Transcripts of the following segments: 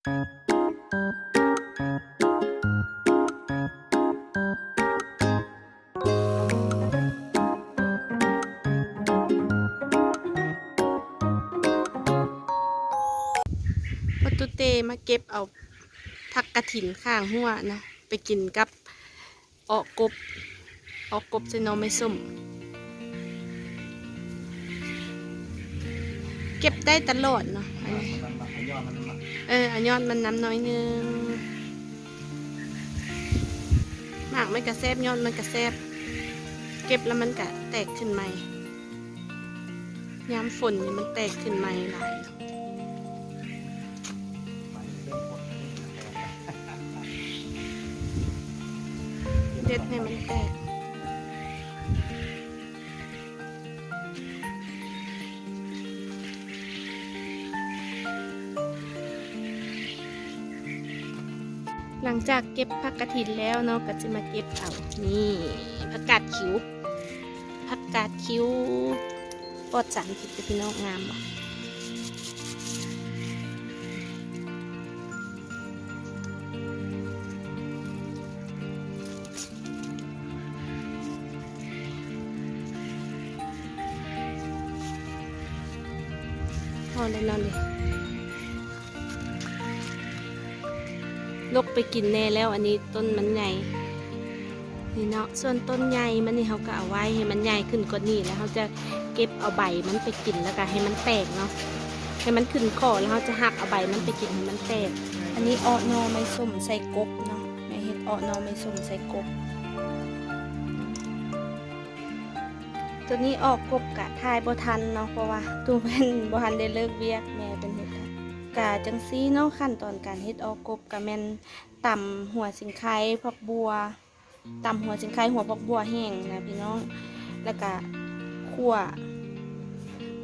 วัตตุเตมาเก็บเอาผักกระถินข้างหัวนะ ไปกินกับออกกบ ออกกบใส่นอไม่ส้ม เก็บได้ตลอดเนาะ อันนี้เอออันยอดมันน้ำน้อยนึงหมากมันกระแซบยอดมันกระแซบเก็บแล้วมันกะแตกขึ้นใหม่ยามฝนนี่มันแตกขึ้นใหม่หลายเนาะเด็ดให้มันแตก หลังจากเก็บผักกระถินแล้วเนาะก็จะมาเก็บเอานี่ผักกาดคิ้วผักกาดคิ้วปอดสารพิษพี่น้องงามบ่พอเลยนอนเลย ลกไปกินแน่แล้วอันนี้ต้นมันใหญ่นี่เนาะส่วนต้นใหญ่มันนี่เขาก็เอาไว้ให้มันใหญ่ขึ้นกว่านี้แล้วเขาจะเก็บเอาใบมันไปกินแล้วก็ให้มันแตกเนาะให้มันขึ้นคอแล้วเขาจะหักเอาใบมันไปกินให้มันแตก อันนี้ออนอไม่ส้มใส่กบเนาะแม่เฮ็ดออนอไม่ส้มใส่กบ ตัวนี้ออกกบกะทายบ่ทันเนาะเพราะว่าตัวเป็นบ่ทันได้เลิกเวียก กะจังซี่เนาะขั้นตอนการเฮ็ดออกกบกะแม่นต่ำหัวสิงไคผักบัวตำหัวจิงไข่หัวผักบัวแห้งนะพี่น้อง แล้วก็ขั่ว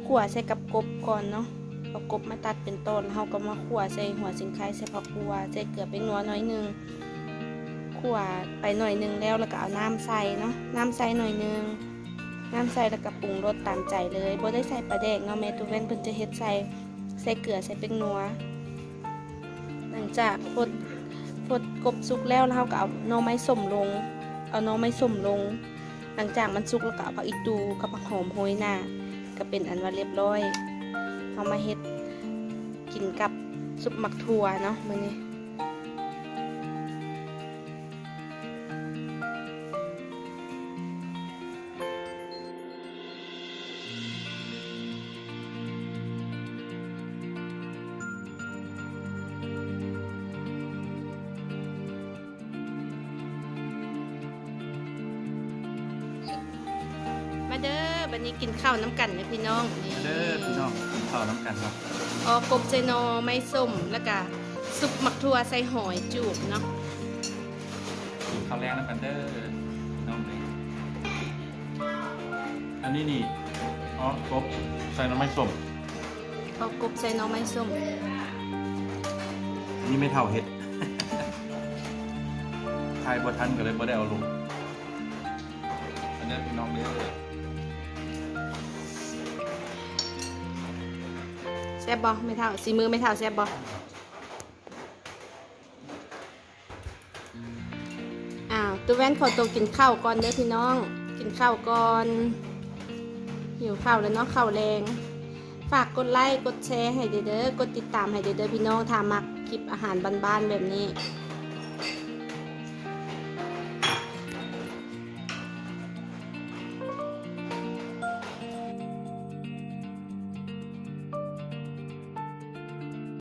ขั่วใส่กับกบก่อนเนาะเอากบมาตัดเป็นต้นเฮาก็มาขั่วใส่หัวจิงไข่ใส่ผักบัวใส่เกลือไปนัวหน่อยหนึงขั่วไปหน่อยนึงแล้วแล้วก็เอาน้ำใส่เนาะน้ำใส่หน่อยหนึงน้ำใส่แล้วก็ปรุงรสตามใจเลยบ่ได้ใส่ปลาแดกเนาะแม่ตูเว้นเพิ่นจะเฮ็ดใส่ ส่เกลือใส่เป็นนัว หลังจากพดพดกบสุกแล้วเราก็เอาน้อไม้สมลง เอาน้อไม้สมลง หลังจากมันสุกแล้วก็เอาผักอีตูกับผักหอมโหยหน้าก็เป็นอันว่าเรียบร้อยเอามาเฮ็ดกินกับซุปหมักถั่วเนาะมื้อนี้ มาเด้อบัดนี้กินข้าวน้ำกันเลยพี่น้องนี่เด้อพี่น้องกินข้าวน้ำกันครับออกกบใส่หนอไม้ส้มแล้วก็ซุปหมักถั่วใส่หอยจูบเนาะกินข้าวแรงน้ำกันเด้อพี่น้องเลยอันนี้นี่อ๋อครบใส่น้ำมันส้มออกกบใส่หนอไม้ส้มอันนี้ไม่เท่าเห็ดทายบ่ทันก็เลยบ่ได้เอาลงอันนี้พี่น้องเด้อ ซ่บบ่ไม่เท่าสีมือไม่เท่าแซ่บบ่อ้าวตัวแว่นขอตัวกินข้าวก่อนเด้อพี่น้อง กินข้าวก่อนหิวข้าวแล้วเนาะข้าวแรงฝากกดไลค์กดแชร์ให้เด้อเด้อกดติดตามให้เด้อเด้อพี่น้องถ้ามักคลิปอาหารบ้านๆแบบนี้